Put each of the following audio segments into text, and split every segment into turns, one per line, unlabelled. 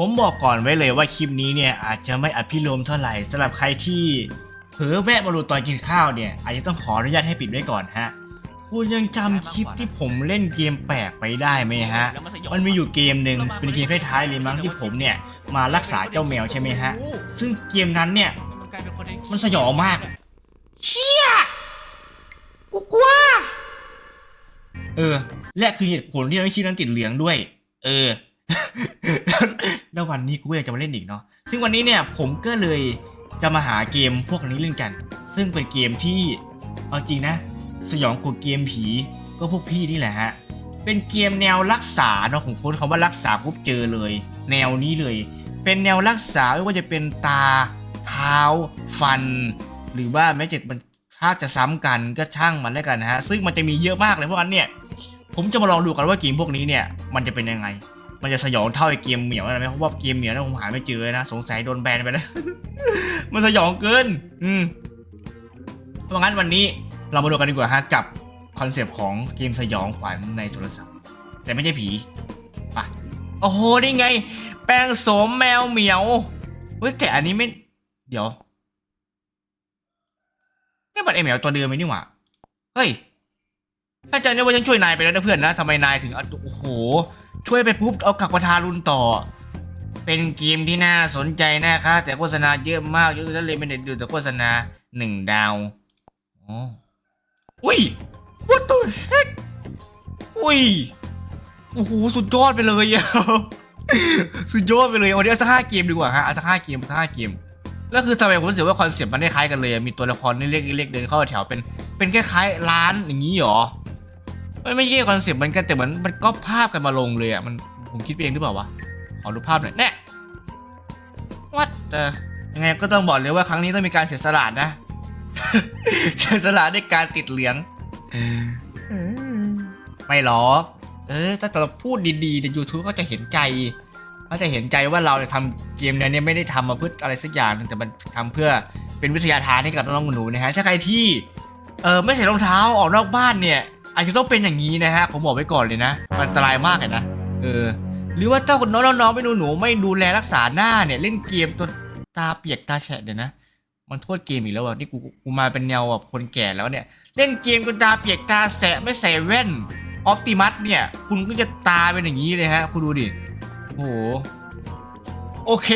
ผมบอกก่อนไว้เลยว่าคลิปนี้เนี่ยอาจจะไม่อภิโลมเท่าไหร่สำหรับใครที่เผลอแวะมาดูตอนกินข้าวเนี่ย อาจจะต้องขออนุญาตให้ปิดไว้ก่อนฮะ คุณยังจำคลิปที่ผมเล่นเกมแปลกไปได้ไหมฮะ มันมีอยู่เกมหนึ่งเป็นเกมท้ายๆเลยมั้งที่ผมเนี่ยมารักษาเจ้าแมวใช่ไหมฮะ ซึ่งเกมนั้นเนี่ยมันสยองมาก เชี่ยกูกลัวเออ และคือเหตุผลที่ทำให้ชีพนั้นติดเหลืองด้วย เออ แล้ววันนี้กูอยากจะมาเล่นอีกเนาะซึ่งวันนี้เนี่ยผมก็เลยจะมาหาเกมพวกนี้เล่นกัน ซึ่งเป็นเกมที่เอาจริงนะ สยองกว่าเกมผีก็พวกพี่นี่แหละฮะเป็นเกมแนวรักษาเนาะผมพูดคำว่ารักษาปุ๊บเจอเลย แนวนี้เลย เป็นแนวรักษาไม่ว่าจะเป็นตา เท้า ฟัน หรือว่าแม้จะมันถ้าจะซ้ำกันก็ช่างมันแล้วกันนะฮะซึ่งมันจะมีเยอะมากเลยเพราะงั้นเนี่ย ผมจะมาลองดูกันว่าเกมพวกนี้เนี่ย มันจะเป็นยังไง มันจะสยองเท่าไอ้เกมเหมียวอะไรไหมเพราะว่าเกมเหมียวนะผมหาไม่เจอนะ สงสัยโดนแบนไปแล้ว มันสยองเกิน อืมเพราะงั้นวันนี้เรามาดูกันดีกว่าฮะกับคอนเซปต์ของเกมสยองขวัญในโทรศัพท์ แต่ไม่ใช่ผีไปโอ้โหนี่ไง แปลงโสมแมวเหมียวเฮ้ยแต่อันนี้ไม่ เดี๋ยวนี่มันไอเหมียวตัวเดิมไหมนี่หว่าเฮ้ยถ้าใจเนี่ยว่าฉันช่วยนายไปแล้วนะเพื่อนนะทำไมนายถึงโอ้โห ช่วยไปปุ๊บเอากลับมาทารุณต่อ เป็นเกมที่น่าสนใจนะคะ แต่โฆษณาเยอะมากยอะแล้วเลยไม่ได้ดูแต่โฆษณาหนึ่งดาวอ๋ออุ้ย what the heck อุ้ยโอ้โหสุดยอดไปเลยอะสุดยอดไปเลยวันนี้เอาสักห้าเกมดีกว่าฮะเอาสักห้าเกมเอาสักห้าเกมแล้วคือทำไมผมรู้สึกว่าคอนเซ็ปต์มันได้คล้ายกันเลยมีตัวละครเล็กๆเล็กเดินเข้าแถวเป็นเป็นคล้ายๆร้านอย่างนี้หรอ ไม่ไม่ใช่คอนเซ็ปต์มันกันแต่เหมือนมันก็ภาพกันมาลงเลยอะมันผมคิดเองหรือเปล่าวะขอดูภาพหน่อยแน่วัดเออยังไงก็ต้องบอกเลยว่าครั้งนี้ต้องมีการเสียสละนะเสียสละด้วยการติดเหลืองไม่หรอกเออถ้าเราพูดดีๆใน YouTube ก็จะเห็นใจก็จะเห็นใจว่าเราเนี่ยทำเกมเนี้ไม่ได้ทำมาเพื่ออะไรสักอย่างหนึงแต่มันทำเพื่อเป็นวิทยาทานให้กับน้องๆหนูๆนะฮะถ้าใครที่เออไม่ใส่รองเท้าออกนอกบ้านเนี่ย อาจจะต้องเป็นอย่างนี้นะฮะ ผมบอกไว้ก่อนเลยนะ มันอันตรายมากเลยนะ เออ หรือว่าถ้าคนน้องๆไม่ดูหนูไม่ดูแลรักษาหน้าเนี่ย เล่นเกมตัวตาเปียกตาแฉะเดี๋ยวนะ มันโทษเกมอีกแล้วอะ นี่กูกูมาเป็นแนวแบบคนแก่แล้วเนี่ย เล่นเกมจนตาเปียกตาแฉะไม่ใส่แว่น ออปติมัสเนี่ย คุณก็จะตาเป็นอย่างนี้เลยฮะ คุณดูดิ โอ้โห โอเค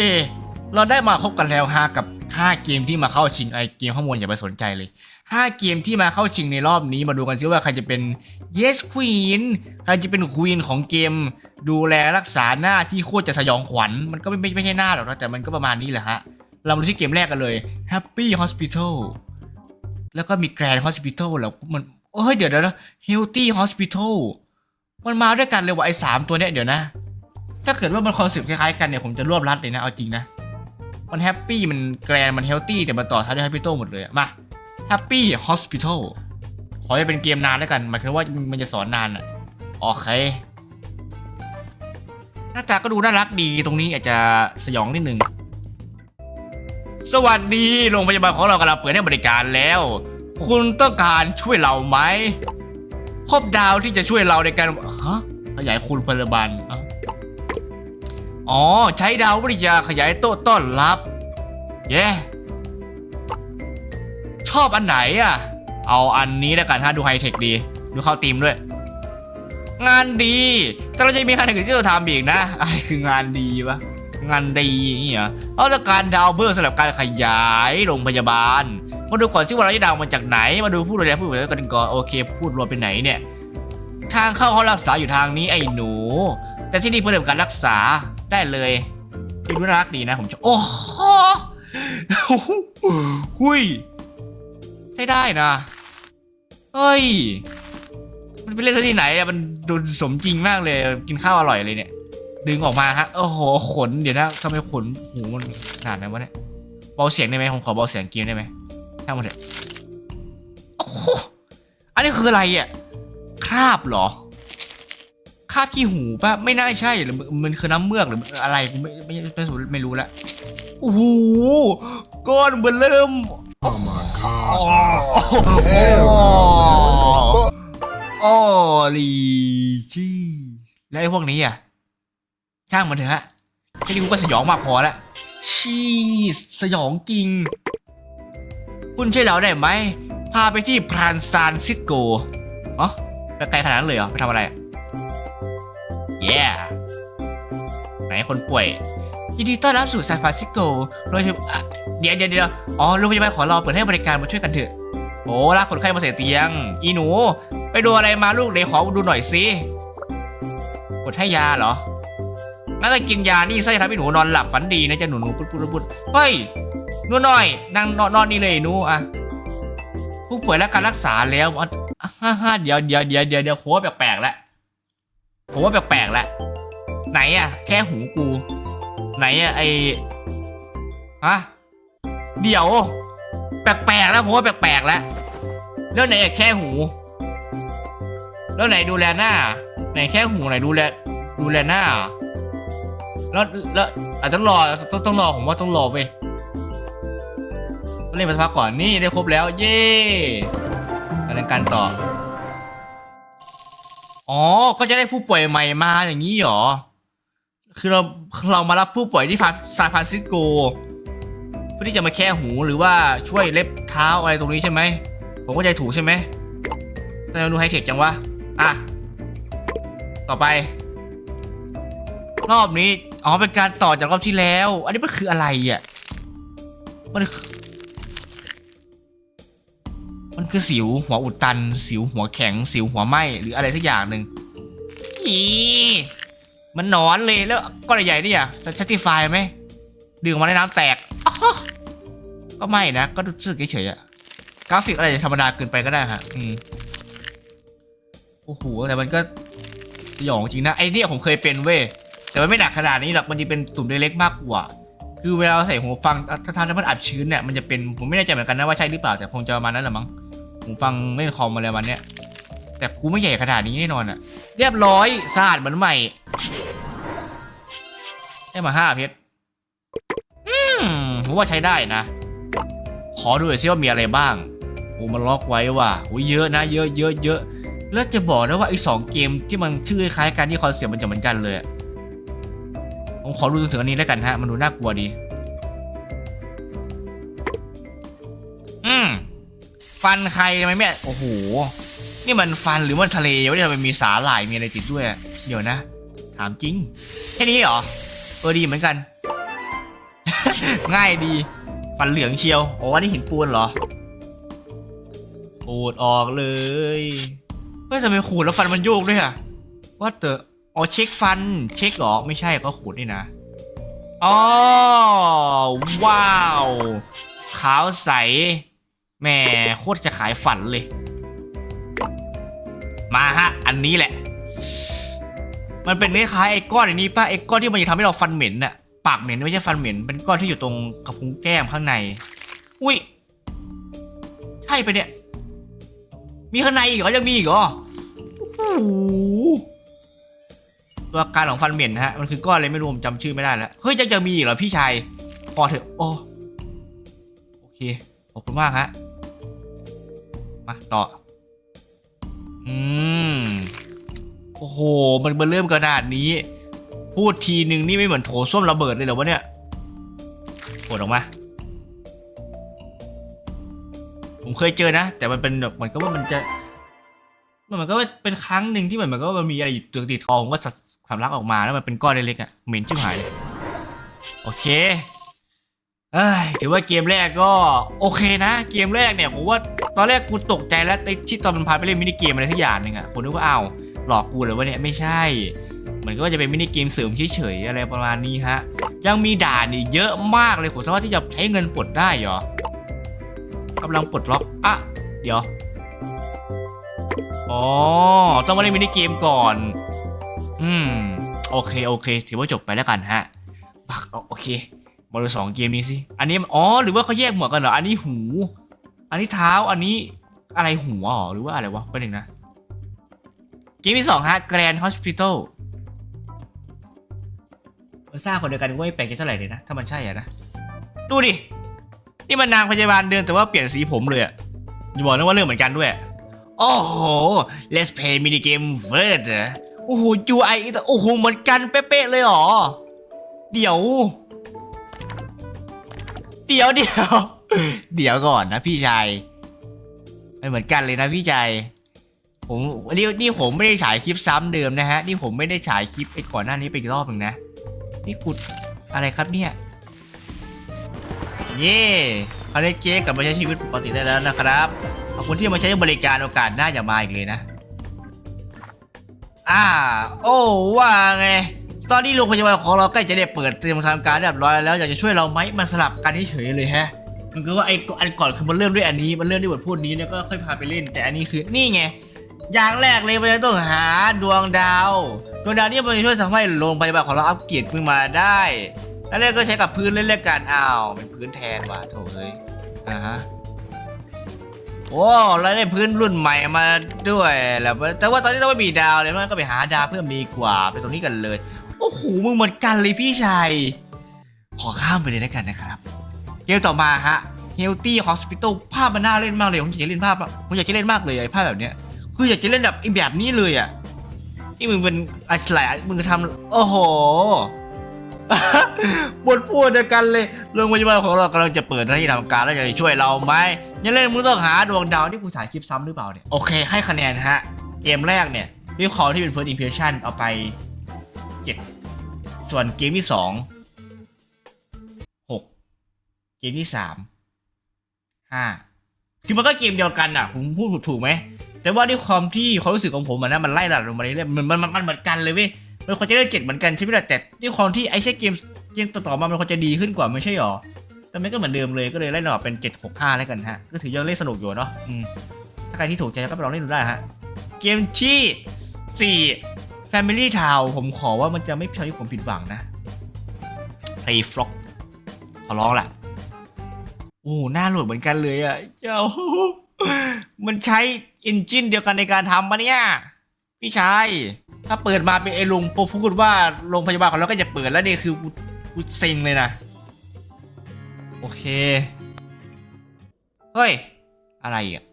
เราได้มาคบกันแล้วฮะกับ5เกมที่มาเข้าชิงไอเกมข้างบนอย่าไปสนใจเลย 5 เกมที่มาเข้าชิงในรอบนี้มาดูกันซิว่าใครจะเป็น Yes Queen ใครจะเป็น Queen ของเกม ดูแลรักษาหน้าที่โคตรจะสยองขวัญ มันก็ไม่ไม่ไม่ใช่หน้าหรอกนะแต่มันก็ประมาณนี้แหละฮะ เรามาดูที่เกมแรกกันเลย Happy Hospital แล้วก็มี Grand Hospital แล้วมันเอ้ยเดี๋ยวเดี๋ยวนะ Healthy Hospital มันมาด้วยกันเลยว่ะไอ้สามตัวเนี้ยเดี๋ยวนะ ถ้าเกิดว่ามันคอนเซ็ปต์คล้ายๆกันเนี่ยผมจะรวบรัดเลยนะเอาจริงนะ มันแฮปปี้มันแกรนมันเฮลตี้แต่มาต่อท้ายด้วยแฮปปี้โตหมดเลยมา แฮปปี้ฮอสพิทอลขอให้เป็นเกมนานแล้วกัน หมายถึงว่ามันจะสอนนานอะ โอเค หน้าตาก็ดูน่ารักดีตรงนี้อาจจะสยองนิดนึง สวัสดีโรงพยาบาลของเรากำลังเปิดให้บริการแล้ว คุณต้องการช่วยเราไหมพบดาวที่จะช่วยเราในการฮะขยายคุณพยาบาลอ๋อ ใช้ดาววิทยาขยายโต๊ะต้อนรับ เย้ช อบอันไหนอะ เอาอันนี้แล้วกันฮะดูไฮเทคดี ดูเข้าทีมด้วย งานดีแต่เราจะมีงานอื่นที่เราทำอีกนะอะไรคืองานดีวะงานดีอย่างเงี้ยเราต้องการดาวเพิ่มสำหรับการขยายโรงพยาบาล มาดูก่อนซิว่าเราได้ดาวมาจากไหน มาดูผู้ดูแลผู้ป่วยกันก่อนโอเคพูดรวมเป็นไหนเนี่ย ทางเข้าห้องรักษาอยู่ทางนี้ไอ้หนู แต่ที่นี่เพื่อเริ่มการรักษาได้เลยที่ดูน่ารักดีนะผมโอ้โหหุย ช้ได้นะ เฮ้ย มันไปเล่นที่ไหนอะมันดูสมจริงมากเลย กินข้าวอร่อยเลยเนี่ย ดึงออกมาฮะ โอ้โห ขน เดี๋ยวนะทำไมขนหูมันขนาดนั้นวะเนี่ย เบาเสียงได้ไหมผมขอเบาเสียงเกมได้ไหมช่างมันเถอะโอ้โหอันนี้คืออะไรอะคราบเหรอ คราบขี้หูป่ะ ไม่น่าใช่หรือมันคือน้ำเมือกหรืออะไรไม่ไม่ไม่ไม่ไม่รู้ละโอ้โหก้อนเบลเริ่ม
Oh my
โอ้
god.
โอ้ลีจีแล้วไอ้พวกนี้อะ ช่างมันเถอะฮะ แค่นี้กูก็สยองมากพอแล้ว ชีสสยองจริง คุณช่วยเราได้ไหม พาไปที่พรานซานซิโกอ๋อไปไกลขนาดนั้นเลยเหรอ ไปทำอะไร เย้ ไหนคนป่วย ยินดีต้อนรับสู่ซานฟรานซิสโกโรงพยาบาลเดี๋ยวเดี๋ยวเดี๋ยวอ๋อโรงพยาบาลขอรอเปิดให้บริการมาช่วยกันเถอะ โอ้ลากคนไข้มาเสียเตียง อีหนู ไปดูอะไรมาลูกเดี๋ยวขอดูหน่อยสิกดให้ยาเหรอน่าจะกินยานี่ซะจะทำให้หนูนอนหลับฝันดีนะจ๊ะหนูหนูปุ๊ดปุ๊ดปุ๊ดเฮ้ยนูหน่อย นั่งนอนนอนนี่เลยหนูอะผู้ป่วยและการรักษาแล้วฮ่าฮ่าเดี๋ยวเดี๋ยวเดี๋ยวเดี๋ยวเดี๋ยวผมว่าแปลกๆแล้วผมว่าแปลกๆแล้วไหนอะ แค่หูกู ไหนอะไอฮะเดี๋ยว แปลกๆแล้วผมว่าแปลกๆแล้วแล้วไหนอะแค่หู แล้วไหนดูแลหน้า ไหนแค่หูไหนดูแล ดูแลหน้า แล้วแล้วอาจจะต้องรอต้องต้องรอผมว่าต้องรอไปต้องเล่นไปสักพักก่อนนี่ได้ครบแล้ว เย่กำลังการต่ออ๋อ ก็จะได้ผู้ป่วยใหม่มาอย่างนี้เหรอ คือเราเรามารับผู้ป่วยที่ซานฟรานซิสโกเพื่อที่จะมาแค่หูหรือว่าช่วยเล็บเท้าอะไรตรงนี้ใช่ไหมผมก็ใจถูกใช่ไหมแต่มาดูไฮเทคจังวะอะต่อไป รอบนี้อ๋อเป็นการต่อจากรอบที่แล้ว อันนี้มันคืออะไรอะมันมันคือสิวหัวอุดตัน สิวหัวแข็ง สิวหัวไหมหรืออะไรสักอย่างหนึ่งอี มันหนอนเลยแล้วก้อนใหญ่ๆนี่อะจะชัตติฟายไหมดึงออกมาในน้ำแตกก็ไม่นะ ก็รู้สึกเฉยๆอะกราฟิกอะไรจะธรรมดาเกินไปก็ได้ฮะอืมโอ้โหแต่มันก็สยองจริงนะไอ้เนี่ยผมเคยเป็นเว้ยแต่มันไม่หนักขนาดนี้หรอกมันจะเป็นตุ่มเล็กๆมากกว่า คือเวลาเราใส่หูฟังถ้าทำแล้วมันอับชื้นเนี่ยมันจะเป็นผมไม่แน่ใจเหมือนกันนะว่าใช่หรือเปล่าแต่คงจะประมาณนั้นแหละมั้งหูฟังเล่นคอมมาแล้ววันเนี้ยแต่กูไม่ใหญ่ขนาดนี้แน่นอนอะเรียบร้อยสะอาดเหมือนใหม่ ได้มาห้าเพชรอืมผมว่าใช้ได้นะ ขอดูหน่อยซิว่ามีอะไรบ้างโอ้มันล็อกไว้ว่ะโอ้ยเยอะนะ เยอะเยอะเยอะแล้วจะบอกนะว่าไอ้สองเกมที่มันชื่อคล้ายกันที่คอนเซ็ปต์มันจะเหมือนกันเลยผมขอดูถึงอันนี้แล้วกันฮะ มันดูน่ากลัวดี อืมฟันใครทำไมไม่โอ้โห นี่มันฟันหรือมันทะเลวะเนี่ยทำไมมีสาหร่ายมีอะไรติดด้วย เดี๋ยวนะ ถามจริง แค่นี้เหรอ เออดีเหมือนกัน ง่ายดีฟันเหลืองเชียวโอ้อันนี่หินปูนเหรอปูดออกเลยเฮ้ยทำไมขูดแล้วฟันมันโยกด้วยอะว่าเตออ๋อเช็คฟัน เช็คเหรอไม่ใช่ก็ขูดนี่นะอ๋อว้าว ขาวใสแหม่โคตรจะขายฝันเลย มาฮะ อันนี้แหละ มันเป็นคล้ายๆไอ้ก้อนอันนี้ป่ะไอ้ก้อนที่มันจะทำให้เราฟันเหม็นน่ะปากเหม็นไม่ใช่ฟันเหม็นเป็นก้อนที่อยู่ตรงกระพุ้งแก้มข้างใน อุ้ยใช่ไปเนี่ย มีข้างในอีกเหรอยังมีอีกเหรอโอ้โหตัวอาการของฟันเหม็นนะฮะมันคือก้อนอะไรไม่รู้ผมจำชื่อไม่ได้แล้วเฮ้ยยังจะมีอีกเหรอพี่ชายพอเถอะโอ้โอเคขอบคุณมากฮะมาต่ออืม โอ้โห มันมันเริ่มขนาดนี้ พูดทีนึงนี่ไม่เหมือนโถส้วมระเบิดเลยเหรอวะเนี่ยปวดออกมา ผมเคยเจอนะ แต่มันเป็นแบบเหมือนกับว่ามันจะ มันเหมือนกับว่าเป็นครั้งหนึ่งที่เหมือนกับว่ามันมีอะไรอยู่ติดคอผมก็สำลักออกมาแล้วมันเป็นก้อนเล็กๆอะเหม็นชิบหายเลยโอเคเอ้ยถือว่าเกมแรกก็โอเคนะ เกมแรกเนี่ยผมว่าตอนแรกกูตกใจแล้วที่ตอนมันพาไปเล่นมินิเกมอะไรสักอย่างหนึ่งอะผมนึกว่าอ้าว หลอกกูเลยว่าเนี่ยไม่ใช่มันก็จะเป็นมินิเกมเสริมเฉยๆอะไรประมาณนี้ฮะ ยังมีด่านอีกเยอะมากเลยผมสามารถที่จะใช้เงินปลดได้เหรอกำลังปลดล็อกอะเดี๋ยวอ๋อต้องมาเล่นมินิเกมก่อน อืมโอเคโอเค ถือว่าจบไปแล้วกันฮะปักโอเคมาดูสองเกมนี้สิอันนี้อ๋อหรือว่าเขาแยกหมวกกันเหรออันนี้หู อันนี้เท้าอันนี้อะไรหัวอ๋อหรือว่าอะไรวะเป็นหนึ่งนะ เกมที่สองฮะ Grand Hospital มันสร้างคนเดียวกันก็ไม่แปลกใจเท่าไหร่เลยนะ ถ้ามันใช่อะนะ ดูดิ นี่มันนางพยาบาลเดินแต่ว่าเปลี่ยนสีผมเลยอะอย่าบอกนะว่าเรื่องเหมือนกันด้วย โอ้โห Let's play mini game first โอ้โห UI โอ้โห เหมือนกันเป๊ะๆเลยเหรอ เดี๋ยว เดี๋ยวเดี๋ยว เดี๋ยวก่อนนะพี่ชายไม่เหมือนกันเลยนะพี่ชาย ผมนี่นี่ผมไม่ได้ฉายคลิปซ้ำเดิมนะฮะนี่ผมไม่ได้ฉายคลิปไปก่อนหน้านี้ไปอีกรอบหนึ่งนะ นี่กุดอะไรครับเนี่ยเย่คาวนี้เจ๊กลับมาใช้ชีวิตปกติได้แล้วนะครับขอบคุณที่มาใช้บริการโอกาสหน้าอย่ามาอีกเลยนะอ่า โอ้ว่าไงตอนนี้โรงพยาบาลของเราใกล้จะได้เปิดเตรียมทำการเรียบร้อยแล้วอยากจะช่วยเราไหมมันสลับกันเฉยเลยฮะมันคือว่าไอ้อันก่อนคือมันเริ่มด้วยอันนี้มันเริ่มด้วยบทพูดนี้แล้วก็ค่อยพาไปเล่น แต่อันนี้คือนี่ไง อย่างแรกเลยมันจะต้องหาดวงดาว ดวงดาวนี่มันจะช่วยทำให้โรงพยาบาลของเราอัปเกรดขึ้นมาได้แล้วเล่ก็ใช้กับพื้นเล่นๆกันอ้าวเป็นพื้นแทนว่ะโถเอ้ยอ่าฮะโอ้เราได้พื้นรุ่นใหม่มาด้วยแล้วแต่ว่าตอนนี้เราไม่มีดาวเลยมันก็ไปหาดาวเพิ่มดีกว่าไปตรงนี้กันเลยโอ้โหมึงเหมือนกันเลยพี่ชายขอข้ามไปเลยแล้วกันนะครับเกมต่อมาฮะ Healthy Hospital ภาพมันน่าเล่นมากเลยผมอยากจะเล่นภาพผมอยากจะเล่นมากเลยไอ้ภาพแบบเนี้ย คืออยากจะเล่นแบบไอ้แบบนี้เลยอะนี่มึงเป็นอะไรมึงทำโอ้โหบทพูดเดียวกันเลยโรงพยาบาลของเรากำลังจะเปิดหน้าที่ทำการแล้วจะช่วยเราไหมยังเล่นมึงต้องหาดวงดาวที่กูถ่ายคลิปซ้ำหรือเปล่าเนี่ยโอเคให้คะแนนฮะ เกมแรกเนี่ยด้วยคอที่เป็น first impression เอาไป7ส่วนเกมที่2 6เกมที่3 5คือมันก็เกมเดียวกันอะผมพูดถูกถูกไหม แต่ว่าด้วยความที่ความรู้สึกของผมอะนะมันไล่ระดับลงมาเรื่อยๆมันมันมันมันเหมือนกันเลยเว้ยมันควรจะได้เจ็ดเหมือนกันใช่ไหมล่ะแต่ด้วยความที่ไอ้ใช่เกมเกมต่อๆมามันควรจะดีขึ้นกว่าไม่ใช่หรอแต่มันก็เหมือนเดิมเลยก็เลยไล่ระดับเป็นเจ็ดหกห้าแล้วกันฮะก็ถือยังเล่นสนุกอยู่เนาะถ้าใครที่ถูกใจก็ไปลองเล่นดูได้ฮะเกมที่สี่ Family Town ผมขอว่ามันจะไม่ทำให้ผมผิดหวังนะ Play Flock ขอร้องแหละโอ้หน้าโหลดเหมือนกันเลยอะเจ้ามันใช้ อินจินเดียวกันในการทำปะเนี่ยพี่ชายถ้าเปิดมาเป็นไอ้ลุงพอพูดว่าโรงพยาบาลของเราก็จะเปิดแล้วนี่คือกูกูเซ็งเลยนะ โอเค เฮ้ย อะไรอะ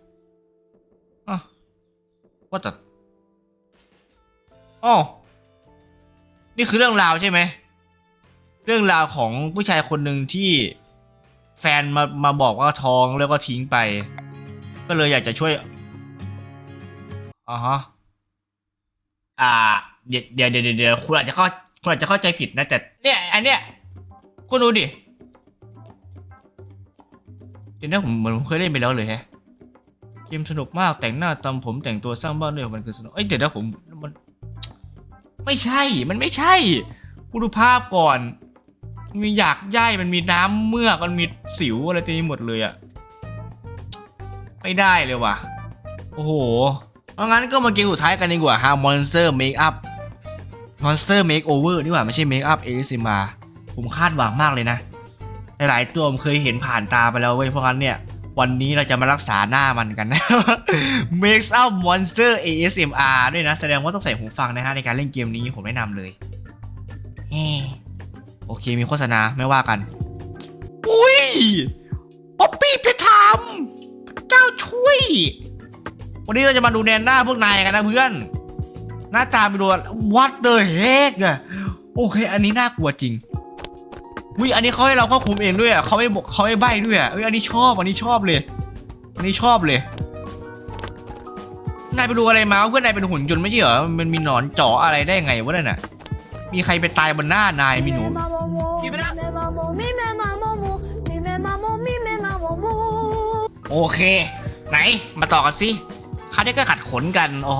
ว่าแต่อ๋อนี่คือเรื่องราวใช่ไหม เรื่องราวของผู้ชายคนหนึ่งที่แฟนมามาบอกว่าท้องแล้วก็ทิ้งไป ก็เลยอยากจะช่วย อ๋อฮะ อ่า เดี๋ยวเดี๋ยวเดี๋ยวเดี๋ยวคุณอาจจะเข้าคุณอาจจะเข้าใจผิดนะ แต่ เนี่ย อันเนี้ยคุณดูดิเดี๋ยวนะผมเหมือนผมเคยเล่นไปแล้วเลยแฮะเกมสนุกมากแต่งหน้าตำผมแต่งตัวสร้างบ้านด้วยมันคือสนุกเอ้ยเดี๋ยวนะผมมัน ไม่ใช่ มันไม่ใช่คุณดูภาพก่อนมันมีหยากใยมันมีน้ำเมือกมันมีสิวอะไรเต็มไปหมดเลยอะไม่ได้เลยว่ะ โอ้โห เอางั้นก็มาเกมสุดท้ายกันดีกว่าฮะ Monster Make Up Monster Makeover นี่หว่าไม่ใช่ Make Up ASMR ผมคาดหวังมากเลยนะ หลายๆตัวผมเคยเห็นผ่านตาไปแล้วเว้ยเพราะงั้นเนี่ย วันนี้เราจะมารักษาหน้ามันกันนะ Make Up Monster ASMR ด้วยนะ แสดงว่าต้องใส่หูฟังนะฮะในการเล่นเกมนี้ผมแนะนำเลยเฮ้โอเคมีโฆษณาไม่ว่ากัน อุ้ยป๊อปปี้เพชรธรรมเจ้าช่วย วันนี้เราจะมาดูแนนหน้าพวกนายกันนะเพื่อน หน้าตาไปดู what the heck อะโอเค อันนี้น่ากลัวจริงวิอันนี้เขาให้เราควบคุมเองด้วยอะเขาไม่บอกเขาไม่ใบ้ด้วยอะเอ้ยอันนี้ชอบอันนี้ชอบเลย อันนี้ชอบเลยนายไปดูอะไรมาเพื่อนนายเป็นหุ่นยนต์ไม่ใช่เหรอมันมีหนอนเจาะอะไรได้ไงวะนั่นน่ะ มีใครไปตายบนหน้านายมีหนู
Give it up. Mi me mamo, mi me mamo, mu. mi me mamo, mi me mamo, mu.
โอเค ไหนมาต่อกันสิ เขาได้ก็ขัดขนกันอ๋อ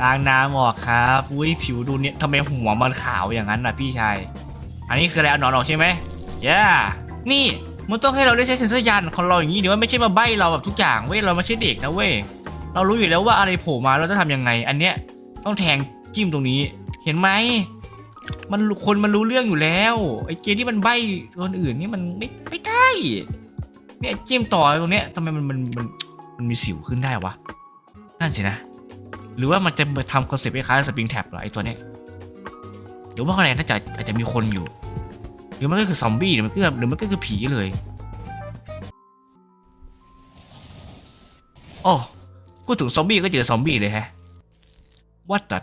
ล้างน้ำออกครับอุ้ยผิวดูเนี่ยทำไมหัวมันขาวอย่างนั้นน่ะพี่ชาย อันนี้คืออะไรเอาหนอนออกใช่ไหมย่านี่มันต้องให้เราได้ใช้เซ็นเซอร์ยันของเราอย่างนี้เดี๋ยวว่าไม่ใช่มาใบ้เราแบบทุกอย่างเว้ยเราไม่ใช่เด็กนะเว้ยเรารู้อยู่แล้วว่าอะไรโผล่มาเราจะทำยังไง อันเนี้ยต้องแทงจิ้มตรงนี้ เห็นไหมมันคนมันรู้เรื่องอยู่แล้วไอ้เกมที่มันใบ้คนอื่นนี่มันไม่ไม่ได้ เนี่ยจิ้มต่อตรงเนี้ยทำไมมันมันมันมันมีสิวขึ้นได้วะนั่นสินะ หรือว่ามันจะมาทำคอนเซ็ปต์คล้ายสปริงแท็บเหรอไอ้ตัวเนี้ยหรือว่าข้างในน่าจะอาจจะมีคนอยู่ หรือมันก็คือซอมบี้หรือมันก็หรือมันก็คือผีเลยโอ้พูดถึงซอมบี้ก็เจอซอมบี้เลยแฮะ what the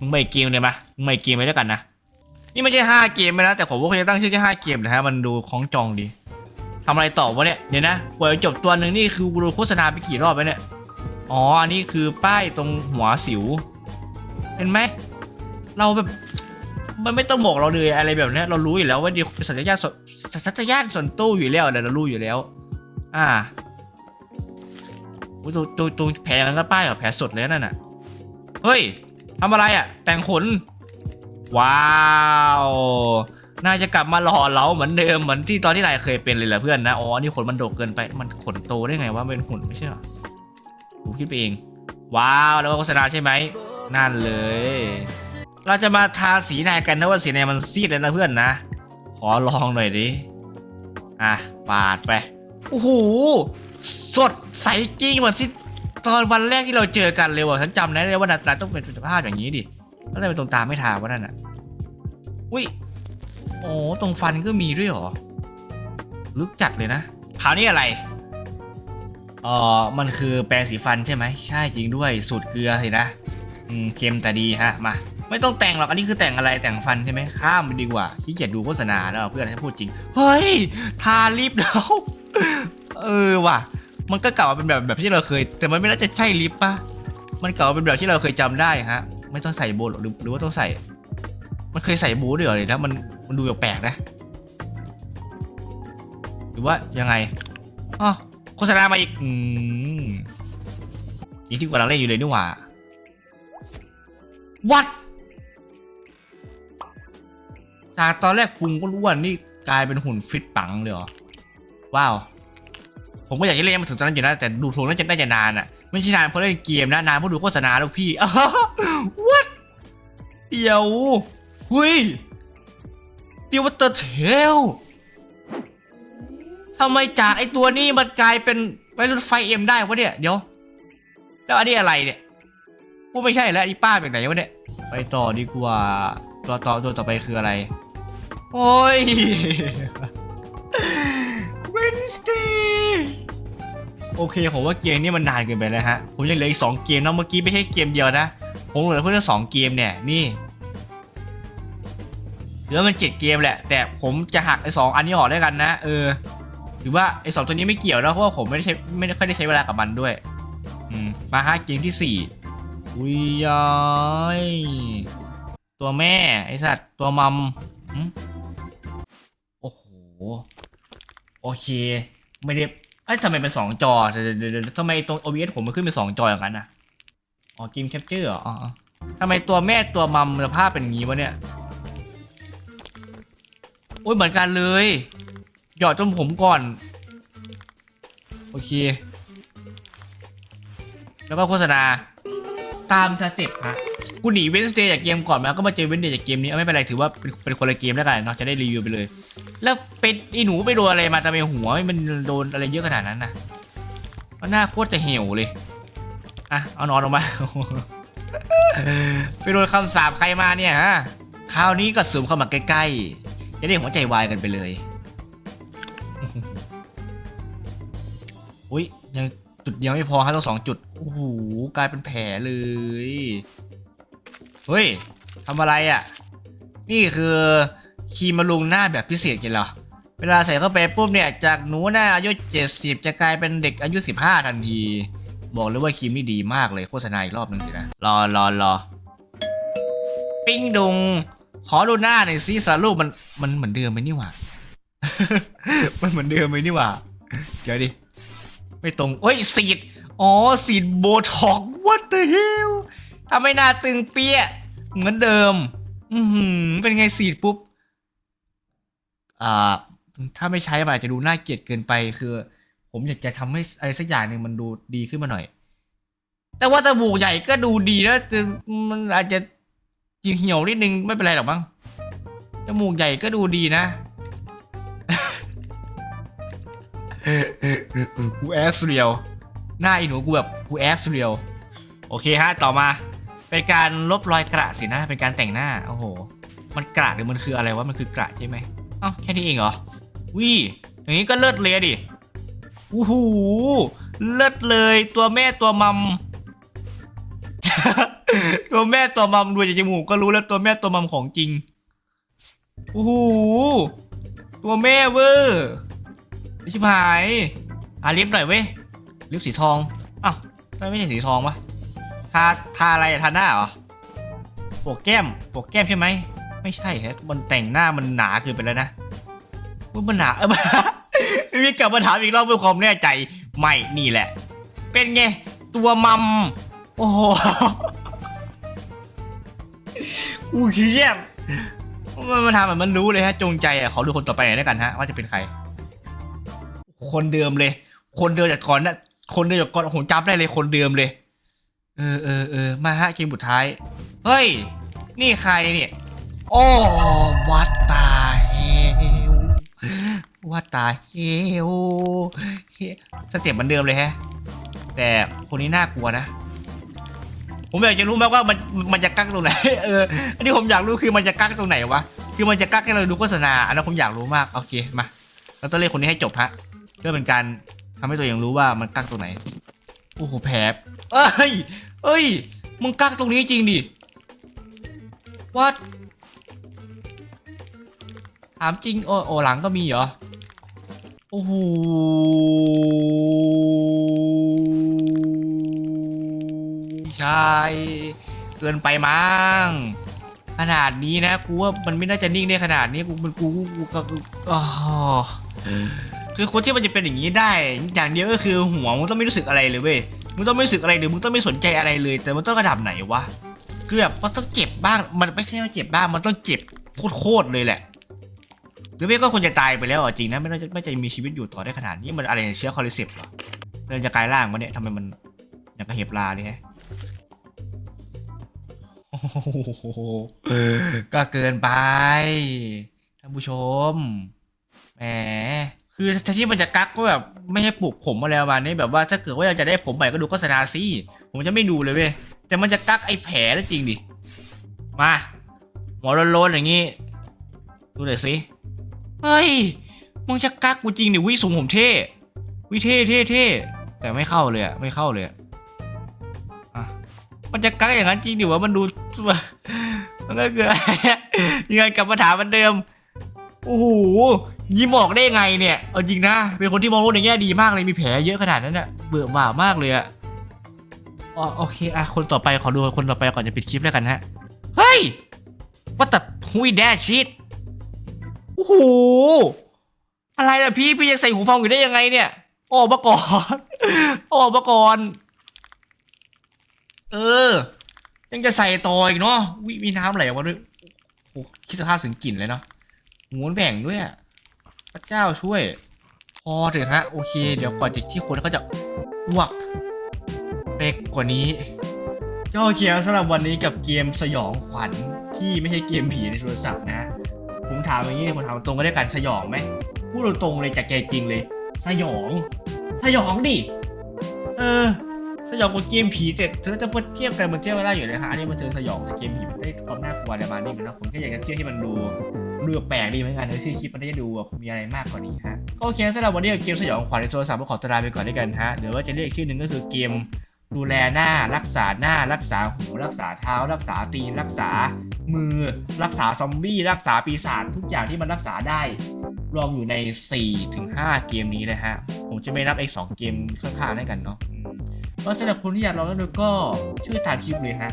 มึงไม่เกมเลยมะมึงไม่เกมไปแล้วกันนะ นี่ไม่ใช่ห้าเกมเลยนะแต่ผมว่าเขาจะตั้งชื่อแค่ห้าเกมนะฮะมันดูคล้องจองดี ทำอะไรต่อวะเนี่ยเดี๋ยวนะกว่าจะจบตัวหนึ่งนี่คือกูดูโฆษณาไปกี่รอบแล้วเนี่ยอ๋ออันนี้คือป้ายตรงหัวสิว เห็นไหมเราแบบมันไม่ต้องบอกเราเลยอะไรแบบนี้เรารู้อยู่แล้วว่าดีสัญญาณสัญญาณส่วนตู้อยู่แล้วอะไรเรารู้อยู่แล้ว อ่าตรงตรงตรงแผลนั้นก็ป้ายเหรอแผลสดเลยนั่นน่ะเฮ้ยทำอะไรอะ แต่งขน ว้าว น่าจะกลับมาหล่อเหลาเหมือนเดิมเหมือนที่ตอนที่นายเคยเป็นเลยแหละเพื่อนนะอ๋อนี่ขนมันโดกเกินไปมันขนโตได้ไงวะเป็นหุ่นไม่ใช่หรอผมคิดไปเอง ว้าวแล้วก็โฆษณาใช่ไหมนั่นเลย เราจะมาทาสีนายกันนะว่าสีนายมันซีดเลยนะเพื่อนนะ ขอลองหน่อยดิอะปาดไปโอ้โหสดใสจริงเหมือนที่ตอนวันแรกที่เราเจอกันเลยว่ะฉันจำได้เลยว่านาตาต้องเป็นสภาพอย่างนี้ดิแล้วทำไมตรงตาไม่ทาวะนั่นอะอุ้ย อ้ตรงฟันก็มีด้วยเหรอ ลึกจัดเลยนะคราวนี้อะไรอ๋อมันคือแปรงสีฟันใช่ไหมใช่จริงด้วยสูตรเกลือสินะอืมเค็มแต่ดีฮะมา ไม่ต้องแต่งหรอกอันนี้คือแต่งอะไรแต่งฟันใช่ไหมข้ามไปดีกว่าขี้เกียจดูโฆษณาแล้วเพื่อนให้พูดจริง เฮ้ย ทาลิปแล้วเออว่ะ มันก็เก่ามาเป็นแบบแบบที่เราเคย แต่มันไม่น่าจะใช่ลิปปะมันเก่ามาเป็นแบบที่เราเคยจำได้ฮะ ไม่ต้องใส่โบหรอกหรือหรือว่าต้องใส่ มันเคยใส่บูด้วยเหรอเลยนะมัน มันดูแปลกๆนะ หรือว่ายังไงอ๋อโฆษณามาอีก อืมยิ่งที่กว่าเราเล่นอยู่เลยนี่หว่า what จากตอนแรกพุงก็รู้ว่านี่กลายเป็นหุ่นฟิตปังเลยเหรอ ว้าว ผมก็อยากจะเล่นมาถึงตอนนั้นอยู่นะแต่ดูทรงน่าจะน่าจะนานอะ ไม่ใช่นานเพราะเล่นเกมนะนานเพราะดูโฆษณาแล้วพี่ what เดี๋ยวเฮ้ย ดี๋ยวว่าเตอร์เทลทำไมจากไอตัวนี้มันกลายเป็นไวรุ่นไฟเอ็มได้วะเนี่ย เดี๋ยว แล้วอันนี้อะไรเนี่ยกูไม่ใช่แล้วอีป้าเป็นไหนวะเนี่ย ไปต่อดีกว่าตัวต่อตัวต่อไปคืออะไร โอ้ย Wednesday โอเคผมว่าเกมนี้มันนานเกินไปแล้วฮะ ผมยังเหลืออีกสองเกมนะเมื่อกี้ไม่ใช่เกมเดียวนะ ผมเหลือเพิ่งสองเกมเนี่ยนี่ หลือมันเจ็ดเกมแหละ แต่ผมจะหักไอ้สองอันนี้ออกได้กันนะ เออหรือว่าไอ้สองตัวนี้ไม่เกี่ยวนะเพราะว่าผมไม่ได้ใช้ไม่ได้ค่อยได้ใช้เวลากับมันด้วย อืมมาฮะเกมที่สี่อุ้ยยอยตัวแม่ไอสัตว์ตัวมัมโอ้โห โอเค ไม่ได้เอ้ทำไมเป็นสองจอเดี๋ยวเดเดทำไมตรง OBS ผมมันขึ้นเป็นสองจออย่างนั้นนะอ๋อเกมแคปเจอร์อ๋อทำไมตัวแม่ตัวมัมสภาพเป็นงี้วะเนี่ย อ้ยเหมือนกันเลย หยอดจนผมก่อน โอเค แล้วก็โฆษณา ตามสเต็ปฮะกูหนีเวนสเดย์จากเกมก่อนมาก็มาเจอเวนเดย์จากเกมนี้เอาไม่เป็นไรถือว่าเป็นเป็นคนละเกมแล้วกันเนาะจะได้รีวิวไปเลย แล้วเป็นไอหนูไปโดนอะไรมาทำไมหัวมันโดนอะไรเยอะขนาดนั้นนะมันน้าโคตรจะเหี่ยวเลยอะเอานอนออกมา ไปโดนคำสาปใครมาเนี่ยฮะคราวนี้ก็สูมเข้ามาใกล้ๆ จะได้หัวใจวายกันไปเลย อุ้ยยังจุดเดียวไม่พอครับต้องสองจุด โอ้โหกลายเป็นแผลเลย เฮ้ยทำอะไรอะ นี่คือครีมบำรุงหน้าแบบพิเศษกันเหรอ เวลาใส่เข้าไปปุ๊บเนี่ย จากหนูหน้าอายุ 70 จะกลายเป็นเด็กอายุ 15 ทันที บอกเลยว่าครีมนี่ดีมากเลยโฆษณาอีกรอบนึงสินะ รอรอรอปิ้งดุง ขอดูหน้าหน่อยซิสารูปมันมันเหมือนเดิมไหมนี่หว่า มันเหมือนเดิมไหมนี่หว่า เดี๋ยวดิ ไม่ตรงเอ้ยสีด อ๋อสีดโบท็อก what the hell ทำให้หน้าตึงเปี้ย เหมือนเดิม อือหือเป็นไงสีดปุ๊บ อ่า ถ้าไม่ใช้มันอาจจะดูน่าเกลียดเกินไปคือ ผมอยากจะทำให้อะไรสักอย่างหนึ่งมันดูดีขึ้นมาหน่อย แต่ว่าจมูกใหญ่ก็ดูดีนะแต่มันอาจจะ เหี่ยวนิดนึงไม่เป็นไรหรอกมั้งจมูกใหญ่ก็ดูดีนะกูแอสเรียว หน้าอีหนูกูแบบกูแอสเรียว โอเคฮะ ต่อมา เป็นการลบรอยกระสินะ เป็นการแต่งหน้า โอ้โห มันกระหรือมันคืออะไรวะ มันคือกระใช่ไหมเอ้าแค่นี้เองเหรอวิอย่างนี้ก็เลิศเลยอะดิอู้หูเลิศเลยตัวแม่ตัวมัม ตัวแม่ตัวมัมดูจากจมูกก็รู้แล้วตัวแม่ตัวมัมของจริง โอ้โห ตัวแม่เวอร์ชิบหายอาลิฟหน่อยเว้ยลิฟสีทอง อ้าวทำไมไม่ใช่สีทองวะ ทา ทาอะไรทาหน้าเหรอโปกแก้มโปกแก้มใช่ไหม ไม่ใช่ฮะ มันแต่งหน้ามันหนาเกินไปแล้วนะว่ามันหนาเออมีกลับมาถามอีกรอบเพื่อความแน่ใจ ไม่ นี่แหละ เป็นไง ตัวมัม โอ้โห อู้เฮียมันมาทำเหมือนมันรู้เลยฮะจงใจอะขอดูคนต่อไปหน่อยแล้วกันฮะว่าจะเป็นใคร คนเดิมเลย คนเดิมจากก่อนนะคนเดิมจากก่อนผมจำได้เลยคนเดิมเลย เออเออเออมาฮะเกมสุดท้าย เฮ้ย นี่ใครเนี่ย โอ้วัดตาเฮลวัดตาเฮลเฮสเต็ปเหมือนเดิมเลยฮะ แต่คนนี้น่ากลัวนะ ผมอยากจะรู้มากว่ามันมันจะกักตรงไหน เออ อันนี้ผมอยากรู้คือมันจะกักตรงไหนวะ คือมันจะกักให้เราดูโฆษณา อันนั้นผมอยากรู้มาก โอเค มา เราต้องเล่นคนนี้ให้จบฮะ เพื่อเป็นการทำให้ตัวเองรู้ว่ามันกักตรงไหน โอ้โหแผลเอ้ย เอ้ย มึงกักตรงนี้จริงดิ วัดถามจริง โอ้โอหลังก็มีเหรอ โอ้โห ใช่เกินไปมั้งขนาดนี้นะกูว่ามันไม่น่าจะนิ่งได้ขนาดนี้กูมันกูกูกูกูอ๋อคือคนที่มันจะเป็นอย่างนี้ได้ อย่างเดียวก็คือหัวมึงต้องไม่รู้สึกอะไรเลยเว้ยมึงต้องไม่รู้สึกอะไรหรือมึงต้องไม่สนใจอะไรเลย แต่มันต้องระดับไหนวะคือแบบมันต้องเจ็บบ้างมันไม่ใช่ว่าเจ็บบ้างมันต้องเจ็บโคตรเลยแหละหรือไม่ก็ควรจะตายไปแล้วอะจริงนะไม่น่าจะไม่จะมีชีวิตอยู่ต่อได้ขนาดนี้มันอะไรเชื้อคอเลสเตอรอเหรอมันจะกลายร่างมาเนี่ยทำไมมันอย่างกระเห็บลาเลยฮะ โหก็เกินไปท่านผู้ชมแหมคือถ้าที่มันจะกักก็แบบไม่ให้ปลูกผมอะไรประมาณนี้แบบว่าถ้าเกิดว่าอยากจะได้ผมใหม่ก็ดูโฆษณาสิผมจะไม่ดูเลยเว้ยแต่มันจะกักไอ้แผลแล้วจริงดิมาหัวโลนๆอย่างงี้ดูหน่อยสิเฮ้ยมึงจะกักกูจริงดิวิสูงผมเท่วิเท่เท่เท่แต่ไม่เข้าเลยอะไม่เข้าเลยอะอะมันจะกักอย่างนั้นจริงดิวะมันดู มันก็เกิดยังไงกลับมาถามเหมันเดิม โอ้โหยิ้มออกได้ยังไงเนี่ยเอาจริงนะ เป็นคนที่มองโลกในแง่ดีมากเลยมีแผลเยอะขนาดนั้นน่ะเบื่อบ่ามากเลยอะอ๋อโอเคอะคนต่อไปขอดูคนต่อไปก่อนจะปิดคลิปแล้วกันฮะเฮ้ยว่าแต่หุยแดชิดโอ้โหอะไรล่ะพี่พี่ยังใส่หูฟังอยู่ได้ยังไงเนี่ยออกมาก่อนออกมาก่อนเออ ยังจะใส่ต่ออีกเนาะวิมีน้ำไหลออกมาด้วยโอ้คิดสภาพถึงกลิ่นเลยเนาะหมูนแบ่งด้วยอะพระเจ้าช่วย พอเถอะฮะ โอเค เดี๋ยวก่อนจะที่คนเขาจะอ้วกเป๊กกว่านี้ก็โอเคสำหรับวันนี้กับเกมสยองขวัญที่ไม่ใช่เกมผีในโทรศัพท์นะ ผมถามอย่างนี้ผมถามตรงก็ได้กันสยองไหมพูดตรงๆเลยจากใจจริงเลย สยอง สยองดิ เออ สยองกว่าเกมผีเสร็จเธอจะพูดเทียบกันมันเทียบไม่ได้อยู่เลยฮะอันนี้มันเจอสยองแต่เกมผีมันได้ความน่ากลัวอะไรมานี่มันนะผมแค่อยากจะเทียบให้มันดูดูแปลกดีเหมือนกันในที่คลิปมันได้ดูแบบมีอะไรมากกว่านี้ฮะก็โอเคสำหรับวันนี้กับเกมสยองขวัญในโทรศัพท์ก็ขอตวลาไปก่อนด้วยกันฮะหรือว่าจะเรียกชื่อหนึ่งก็คือเกมดูแลหน้ารักษาหน้ารักษาหูรักษาเท้า รักษาตีนรักษามือ รักษาซอมบี้รักษาปีศาจทุกอย่างที่มันรักษาได้รวมอยู่ใน 4-5 เกมนี้เลยฮะ ผมจะไม่นับไอ้สองเกมข้างๆด้วยกันเนาะ ก็สำหรับคนที่อยากลองเล่นดูก็ชื่อตามคลิปเลยฮะ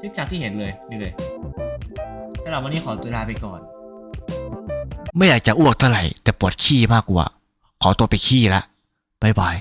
ชื่อจากที่เห็นเลยนี่เลยสำหรับวันนี้ขอตัวลาไปก่อน
ไม่อยากจะอ้วกเท่าไหร่แต่ปวดขี้มากกว่า ขอตัวไปขี้ละบ๊ายบาย